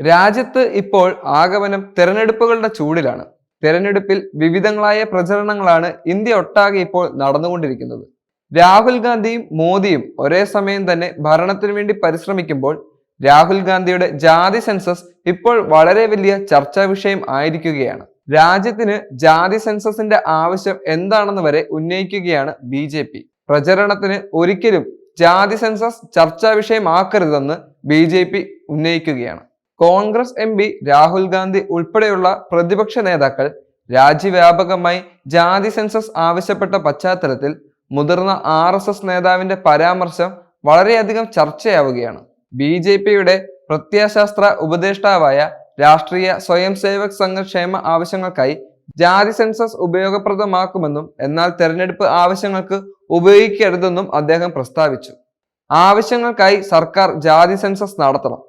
രാജ്യത്ത് ഇപ്പോൾ ആഗമനം തെരഞ്ഞെടുപ്പുകളുടെ ചൂടിലാണ്. തെരഞ്ഞെടുപ്പിൽ വിവിധങ്ങളായ പ്രചരണങ്ങളാണ് ഇന്ത്യ ഒട്ടാകെ ഇപ്പോൾ നടന്നുകൊണ്ടിരിക്കുന്നത്. രാഹുൽ ഗാന്ധിയും മോദിയും ഒരേ സമയം തന്നെ ഭരണത്തിനു വേണ്ടി പരിശ്രമിക്കുമ്പോൾ രാഹുൽ ഗാന്ധിയുടെ ജാതി സെൻസസ് ഇപ്പോൾ വളരെ വലിയ ചർച്ചാ വിഷയം ആയിരിക്കുകയാണ്. രാജ്യത്തിന് ജാതി സെൻസസിന്റെ ആവശ്യം എന്താണെന്ന് വരെ ഉന്നയിക്കുകയാണ് ബി ജെ പി. പ്രചരണത്തിന് ഒരിക്കലും ജാതി സെൻസസ് ചർച്ചാ വിഷയമാക്കരുതെന്ന് ബി ജെ പി ഉന്നയിക്കുകയാണ്. കോൺഗ്രസ് എം പി രാഹുൽ ഗാന്ധി ഉൾപ്പെടെയുള്ള പ്രതിപക്ഷ നേതാക്കൾ രാജ്യവ്യാപകമായി ജാതി സെൻസസ് ആവശ്യപ്പെട്ട പശ്ചാത്തലത്തിൽ മുതിർന്ന ആർ എസ് എസ് നേതാവിന്റെ പരാമർശം വളരെയധികം ചർച്ചയാവുകയാണ്. ബി ജെ പിയുടെ പ്രത്യയശാസ്ത്ര ഉപദേഷ്ടാവായ രാഷ്ട്രീയ സ്വയം സേവക് സംഘ ക്ഷേമ ആവശ്യങ്ങൾക്കായി ജാതി സെൻസസ് ഉപയോഗപ്രദമാക്കുമെന്നും എന്നാൽ തെരഞ്ഞെടുപ്പ് ആവശ്യങ്ങൾക്ക് ഉപയോഗിക്കരുതെന്നും അദ്ദേഹം പ്രസ്താവിച്ചു. ആവശ്യങ്ങൾക്കായി സർക്കാർ ജാതി സെൻസസ് നടത്തണം.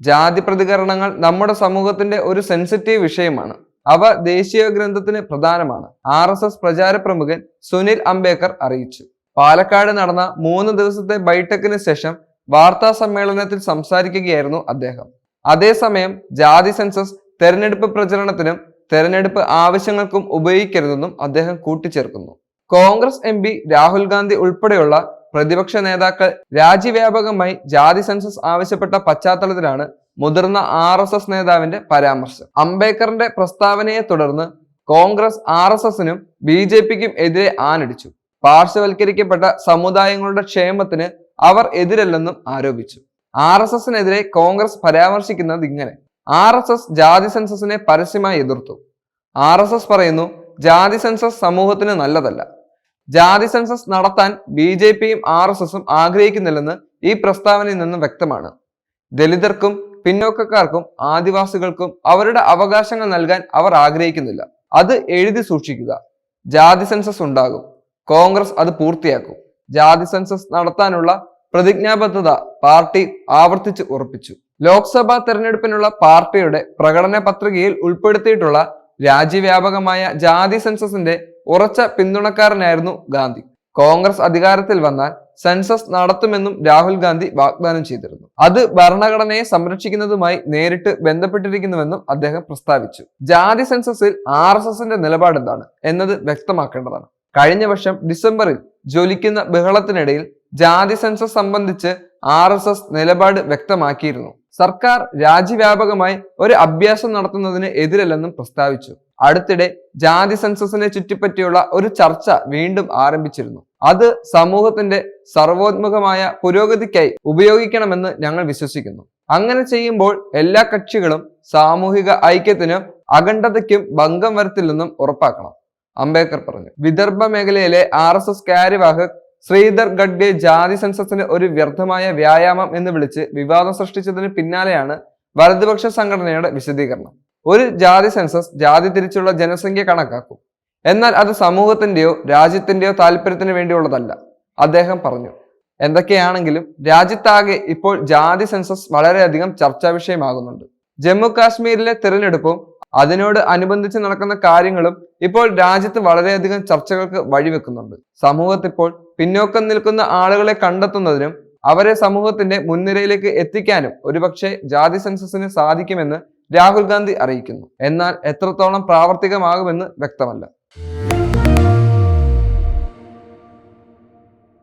ജാതി പ്രതികരണങ്ങൾ നമ്മുടെ സമൂഹത്തിന്റെ ഒരു സെൻസിറ്റീവ് വിഷയമാണ്. അവ ദേശീയ ഗ്രന്ഥത്തിന് പ്രധാനമാണ്. ആർ എസ് എസ് പ്രചാര പ്രമുഖൻ സുനിൽ അംബേദ്കർ അറിയിച്ചു. പാലക്കാട് നടന്ന മൂന്ന് ദിവസത്തെ ബൈടെക്കിന് ശേഷം വാർത്താ സമ്മേളനത്തിൽ സംസാരിക്കുകയായിരുന്നു അദ്ദേഹം. അതേസമയം ജാതി സെൻസസ് തെരഞ്ഞെടുപ്പ് പ്രചരണത്തിനും തെരഞ്ഞെടുപ്പ് ആവശ്യങ്ങൾക്കും ഉപയോഗിക്കരുതെന്നും അദ്ദേഹം കൂട്ടിച്ചേർക്കുന്നു. കോൺഗ്രസ് എം രാഹുൽ ഗാന്ധി ഉൾപ്പെടെയുള്ള പ്രതിപക്ഷ നേതാക്കൾ രാജ്യവ്യാപകമായി ജാതി സെൻസസ് ആവശ്യപ്പെട്ട പശ്ചാത്തലത്തിലാണ് മുതിർന്ന ആർ എസ് എസ് നേതാവിന്റെ പരാമർശം. അംബേദ്കറിന്റെ പ്രസ്താവനയെ തുടർന്ന് കോൺഗ്രസ് ആർ എസ് എസിനും ബി ജെ പിക്കും എതിരെ ആനടിച്ചു പാർശ്വവൽക്കരിക്കപ്പെട്ട സമുദായങ്ങളുടെ ക്ഷേമത്തിന് അവർ എതിരല്ലെന്നും ആരോപിച്ചു. ആർ എസ് എസിനെതിരെ കോൺഗ്രസ് പരാമർശിക്കുന്നത് ഇങ്ങനെ. ആർ എസ് എസ് ജാതി സെൻസസിനെ പരസ്യമായി എതിർത്തു. ആർ എസ് എസ് പറയുന്നു ജാതി സെൻസസ് സമൂഹത്തിന് നല്ലതല്ല. ജാതി സെൻസസ് നടത്താൻ ബി ജെ പിയും ആർ എസ് എസും ആഗ്രഹിക്കുന്നില്ലെന്ന് ഈ പ്രസ്താവനയിൽ നിന്നും വ്യക്തമാണ്. ദലിതർക്കും പിന്നോക്കക്കാർക്കും ആദിവാസികൾക്കും അവരുടെ അവകാശങ്ങൾ നൽകാൻ അവർ ആഗ്രഹിക്കുന്നില്ല. അത് എഴുതി സൂക്ഷിക്കുക. ജാതി സെൻസസ് ഉണ്ടാകും. കോൺഗ്രസ് അത് പൂർത്തിയാക്കും. ജാതി സെൻസസ് നടത്താനുള്ള പ്രതിജ്ഞാബദ്ധത പാർട്ടി ആവർത്തിച്ച് ഉറപ്പിച്ചു. ലോക്സഭാ തെരഞ്ഞെടുപ്പിനുള്ള പാർട്ടിയുടെ പ്രകടന പത്രികയിൽ ഉൾപ്പെടുത്തിയിട്ടുള്ള രാജ്യവ്യാപകമായ ജാതി സെൻസസിന്റെ ഉറച്ച പിന്തുണക്കാരനായിരുന്നു ഗാന്ധി. കോൺഗ്രസ് അധികാരത്തിൽ വന്നാൽ സെൻസസ് നടത്തുമെന്നും രാഹുൽ ഗാന്ധി വാഗ്ദാനം ചെയ്തിരുന്നു. അത് ഭരണഘടനയെ സംരക്ഷിക്കുന്നതുമായി നേരിട്ട് ബന്ധപ്പെട്ടിരിക്കുന്നുവെന്നും അദ്ദേഹം പ്രസ്താവിച്ചു. ജാതി സെൻസസിൽ ആർ എസ് എസിന്റെ നിലപാട് എന്താണ് എന്നത് വ്യക്തമാക്കേണ്ടതാണ്. കഴിഞ്ഞ വർഷം ഡിസംബറിൽ ജ്വലിക്കുന്ന ബഹളത്തിനിടയിൽ ജാതി സെൻസസ് സംബന്ധിച്ച് ആർ എസ് എസ് നിലപാട് വ്യക്തമാക്കിയിരുന്നു. സർക്കാർ രാജ്യവ്യാപകമായി ഒരു അഭ്യാസം നടത്തുന്നതിന് എതിരല്ലെന്നും പ്രസ്താവിച്ചു. അടുത്തിടെ ജാതി സെൻസസിനെ ചുറ്റിപ്പറ്റിയുള്ള ഒരു ചർച്ച വീണ്ടും ആരംഭിച്ചിരുന്നു. അത് സമൂഹത്തിന്റെ സർവോത്മുഖമായ പുരോഗതിക്കായി ഉപയോഗിക്കണമെന്ന് ഞങ്ങൾ വിശ്വസിക്കുന്നു. അങ്ങനെ ചെയ്യുമ്പോൾ എല്ലാ കക്ഷികളും സാമൂഹിക ഐക്യത്തിനും അഖണ്ഡതയ്ക്കും ഭംഗം വരുത്തില്ലെന്നും ഉറപ്പാക്കണം. അംബേദ്കർ പറഞ്ഞു വിദർഭ മേഖലയിലെ ആർ എസ് എസ് കാര്യവാഹ് ശ്രീധർ ഗഡ്ഗെ ജാതി സെൻസസിന് ഒരു വ്യർത്ഥമായ വ്യായാമം എന്ന് വിളിച്ച് വിവാദം സൃഷ്ടിച്ചതിന് പിന്നാലെയാണ് വലതുപക്ഷ സംഘടനയുടെ വിശദീകരണം. ഒരു ജാതി സെൻസസ് ജാതി തിരിച്ചുള്ള ജനസംഖ്യ കണക്കാക്കും. എന്നാൽ അത് സമൂഹത്തിന്റെയോ രാജ്യത്തിന്റെയോ താല്പര്യത്തിന് വേണ്ടിയുള്ളതല്ല അദ്ദേഹം പറഞ്ഞു. എന്തൊക്കെയാണെങ്കിലും രാജ്യത്താകെ ഇപ്പോൾ ജാതി സെൻസസ് വളരെയധികം ചർച്ചാ വിഷയമാകുന്നുണ്ട്. ജമ്മു കാശ്മീരിലെ തിരഞ്ഞെടുപ്പും അതിനോട് അനുബന്ധിച്ച് നടക്കുന്ന കാര്യങ്ങളും ഇപ്പോൾ രാജ്യത്ത് വളരെയധികം ചർച്ചകൾക്ക് വഴിവെക്കുന്നുണ്ട്. സമൂഹത്തിൽ ഇപ്പോൾ പിന്നോക്കം നിൽക്കുന്ന ആളുകളെ കണ്ടെത്തുന്നതിനും അവരെ സമൂഹത്തിന്റെ മുൻനിരയിലേക്ക് എത്തിക്കാനും ഒരുപക്ഷെ ജാതി സെൻസസിന് സാധിക്കുമെന്ന് രാഹുൽ ഗാന്ധി അറിയിക്കുന്നു. എന്നാൽ എത്രത്തോളം പ്രാവർത്തികമാകുമെന്ന് വ്യക്തമല്ല.